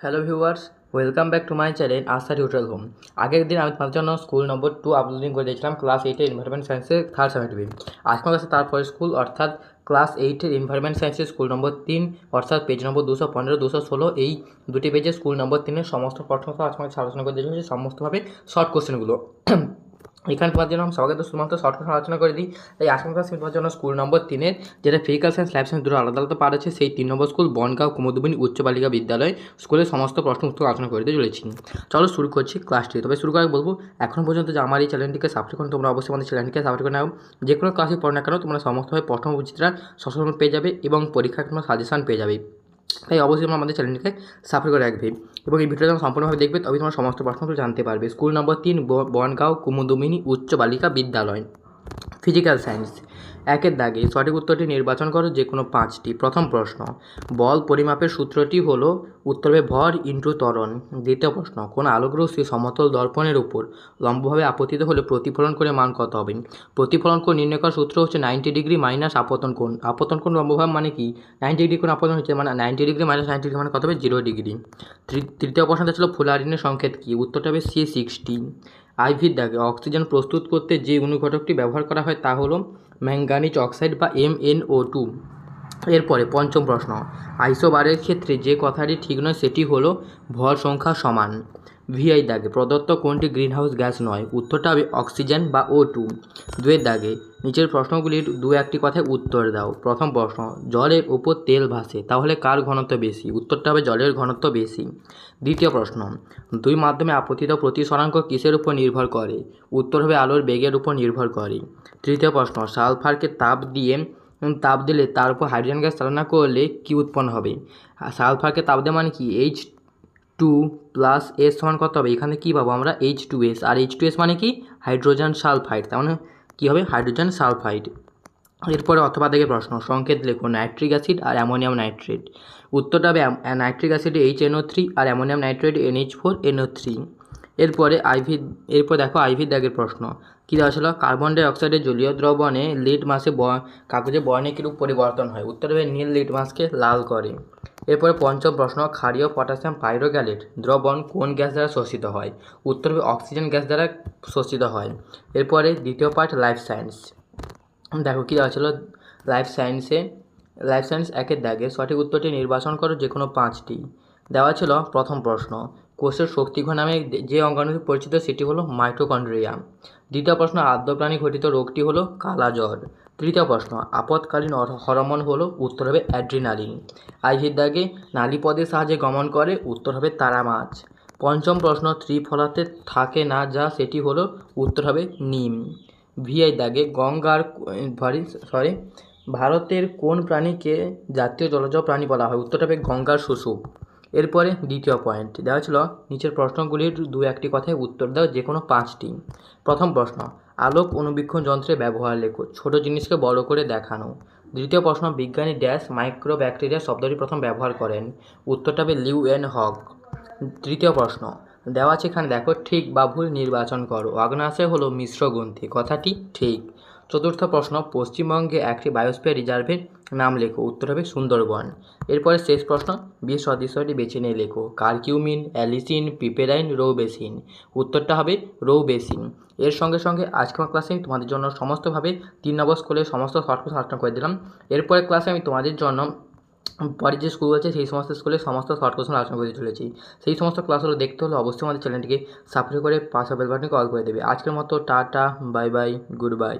Hello viewers welcome back to my channel Asha tutorial home আগের দিন আমি তোমার জন্য স্কুল নম্বর টু আপলোডিং করে দিয়েছিলাম ক্লাস এইটের এনভায়রনমেন্ট সায়েন্সের থার্ড সেমিস্টার আজকে আমার কাছে তারপরে স্কুল অর্থাৎ ক্লাস এইটের এনভায়রনমেন্ট সায়েন্সের স্কুল নম্বর তিন, অর্থাৎ পেজ নম্বর দুশো পনেরো, দুশো ষোলো, এই দুটি পেজে স্কুল নম্বর তিনের সমস্ত প্রশ্ন আজকে আলোচনা করে দিয়েছিলাম সমস্তভাবে শর্ট কোশ্চেনগুলো এখানে তোমার জন্য আমি সবাইকে শুধুমাত্র শর্ট কোশ্চেন আলোচনা করে দিই। তাই ক্লাস তোমার জন্য স্কুল নম্বর তিনের যেটা ফিজিক্যাল সায়েন্স ল্যাব সায়েন্স দুটো আলাদা আলাদা পার আছে, সেই তিন নম্বর স্কুল বনগাঁও কুমুদবিনী উচ্চ বালিকা বিদ্যালয় স্কুলের সমস্ত প্রশ্ন উত্তর আলোচনা করে দিয়ে চলেছি। চলো শুরু করছি ক্লাসটি তবে শুরু করে বলব এখনও পর্যন্ত যে আমার এই চ্যানেলটিকে সাবস্ক্রাইব করুন, তোমরা অবশ্যই আমাদের চ্যানেলটিকে সাবস্ক্রাইব করে নাও। যে কোনো ক্লাসে পড়ো না কেন, তোমরা সমস্তভাবে প্রশ্ন উচিতরা সচেতন পেয়ে যাবে এবং পরীক্ষার তোমার সাজেশন পেয়ে যাবে। তাই অবশ্যই তোমরা আমাদের চ্যানেলটিকে সাবস্ক্রাইব করে রাখবে এবং এই ভিডিওটা যখন সম্পূর্ণভাবে দেখবে তবে তোমার সমস্ত প্রশ্নগুলো জানতে পারবে। স্কুল নম্বর তিন বনগাঁও কুমুদুমিনী উচ্চ বালিকা বিদ্যালয়। ফিজিক্যাল সায়েন্স একের দাগে সঠিক উত্তরটি নির্বাচন করো যে কোনো পাঁচটি। প্রথম প্রশ্ন, বল পরিমাপের সূত্রটি হলো উত্তর ভর ইন্টু ত্বরণ। দ্বিতীয় প্রশ্ন, কোন আলোক রশ্মি সমতল দর্পণের উপর লম্বভাবে আপতিত হলে প্রতিফলন করে মান কত হবে? প্রতিফলন কোণ নির্ণয় করার সূত্র হচ্ছে নাইনটি ডিগ্রি মাইনাস আপতন কোণ। আপতন কোণ লম্বভাবে মানে কি? নাইনটি ডিগ্রি কোণ আপতন হচ্ছে মানে ninety degree minus ninety degree মানে কত হবে? জিরো ডিগ্রি তৃতীয় প্রশ্নটা ছিল ফুলারিনের সংকেত কি? উত্তরটা হবে সি সিক্সটি আইভির দাগে অক্সিজেন প্রস্তুত করতে যে অনুঘটকটি ব্যবহার করা হয় তা হলো ম্যাঙ্গানিজ অক্সাইড বা এম ও টু। এরপরে পঞ্চম প্রশ্ন, আইসোবারের ক্ষেত্রে যে কথাটি ঠিক নয় সেটি হলো ভর সংখ্যা সমান। ভিআই দাগে, প্রদত্ত কোনটি গ্রিনহাউস গ্যাস নয়? উত্তরটা হবে অক্সিজেন বা ও টু দুয়ের দাগে, নিচের প্রশ্নগুলির দু একটি কথায় উত্তর দাও। প্রথম প্রশ্ন, জলের ওপর তেল ভাসে, তাহলে কার ঘনত্ব বেশি? উত্তরটা হবে জলের ঘনত্ব বেশি। দ্বিতীয় প্রশ্ন, দুই মাধ্যমে আপতিত প্রতিসরাঙ্ক কিসের উপর নির্ভর করে? উত্তর হবে আলোর বেগের উপর নির্ভর করে। তৃতীয় প্রশ্ন, সালফারকে তাপ দিয়ে তাপ দিলে তার উপর হাইড্রোজেন গ্যাস চালনা করলে কি উৎপন্ন হবে? সালফারকে তাপ দেওয়া মানে কি? এইচ টু প্লাস এস সমান কত হবে? এখানে কী পাবো আমরা? এইচ টু এস আর এইচ টু এস মানে কি? হাইড্রোজেন সালফাইড তার মানে কী হবে? হাইড্রোজেন সালফাইড এরপরে অথবা থেকে প্রশ্ন, সংকেত লেখো নাইট্রিক অ্যাসিড আর অ্যামোনিয়াম নাইট্রেট উত্তরটা হবে nitric acid H NO three আর ammonium nitrate NH four NO three এরপরে আইভি, এরপর দেখো আইভি দাগের প্রশ্ন। কী দেওয়া ছিল? কার্বন ডাই অক্সাইডের জলীয় দ্রবণে লিড মাসে কাগজে বর্ণে কিরূপ পরিবর্তন হয়। উত্তর হবে নীল লিড মাসকে লাল করে। এরপরে পঞ্চম প্রশ্ন, ক্ষারীয় পটাশিয়াম পাইরোগ্যালেট দ্রবণ কোন গ্যাস দ্বারা শোষিত হয়? উত্তর হবে অক্সিজেন গ্যাস দ্বারা শোষিত হয়। এরপরে দ্বিতীয় পার্ট, লাইফ সায়েন্স। দেখো কী দেওয়া ছিল? লাইফ সায়েন্সে, লাইফ সায়েন্স একের দাগে সঠিক উত্তরটি নির্বাচন করো যে কোনো পাঁচটি। দেওয়া ছিল প্রথম প্রশ্ন কোষের শক্তিঘন নামে যে অঙ্গাণুটি পরিচিত, সেটি হলো মাইটোকন্ড্রিয়া। দ্বিতীয় প্রশ্ন আদ্য প্রাণী ঘটিত রোগটি হলো কালাজ্বর। তৃতীয় প্রশ্ন, আপৎকালীন হর- হরমোন হলো উত্তর হবে অ্যাড্রিনালিন। দাগে নালীপদের সাহায্যে গমন করে, উত্তর হবে তারা মাছ পঞ্চম প্রশ্ন, ত্রিফলাতে থাকে না যা, সেটি হলো উত্তর হবে নিম। ভিআই দাগে গঙ্গার সরি সরি, ভারতের কোন প্রাণীকে জাতীয় জলজ প্রাণী বলা হয়? উত্তর হবে গঙ্গার শুশুক এরপরে দ্বিতীয় পয়েন্ট দেওয়া ছিল নিচের প্রশ্নগুলির দু একটি কথায় উত্তর দাও যে কোনো পাঁচটি। প্রথম প্রশ্ন, আলোক অনুবীক্ষণ যন্ত্রের ব্যবহার লেখো, ছোট জিনিসকে বড় করে দেখানো। দ্বিতীয় প্রশ্ন, বিজ্ঞানী ড্যাশ মাইক্রো ব্যাকটেরিয়া শব্দটি প্রথম ব্যবহার করেন। উত্তরটা হবে লিউ এন হক। তৃতীয় প্রশ্ন, দেওয়া আছে এখানে দেখো, ঠিক বা ভুল নির্বাচন করো। অগ্নাশয় হলো মিশ্র গ্রন্থি, কথাটি ঠিক। চতুর্থ প্রশ্ন, পশ্চিমবঙ্গে একটি বায়োস্পিয়ার রিজার্ভের নাম লেখো, উত্তর হবে সুন্দরবন। এরপরে শেষ প্রশ্ন বিশ সদস্যটি বেছে নিয়ে লেখো। কার্কিউমিন, অ্যালিসিন, পিপেরাইন রৌ বেসিন উত্তরটা হবে রৌ বেসিন এর সঙ্গে সঙ্গে আজকের ক্লাসে আমি তোমাদের জন্য সমস্তভাবে তিন নম্বর স্কুলের সমস্ত শর্ট আলোচনা করে দিলাম। এরপরে ক্লাসে আমি তোমাদের জন্য পরে যে স্কুল আছে, সেই সমস্ত স্কুলের সমস্ত শর্ট কোশ্চেন আলোচনা করতে চলেছি। সেই সমস্ত ক্লাসগুলো দেখতে হলে অবশ্যই আমাদের চ্যানেলটিকে সাবস্ক্রাইব করে পাশে বেল বাটনে কল করে দেবে। আজকের মতো, tata bye bye good bye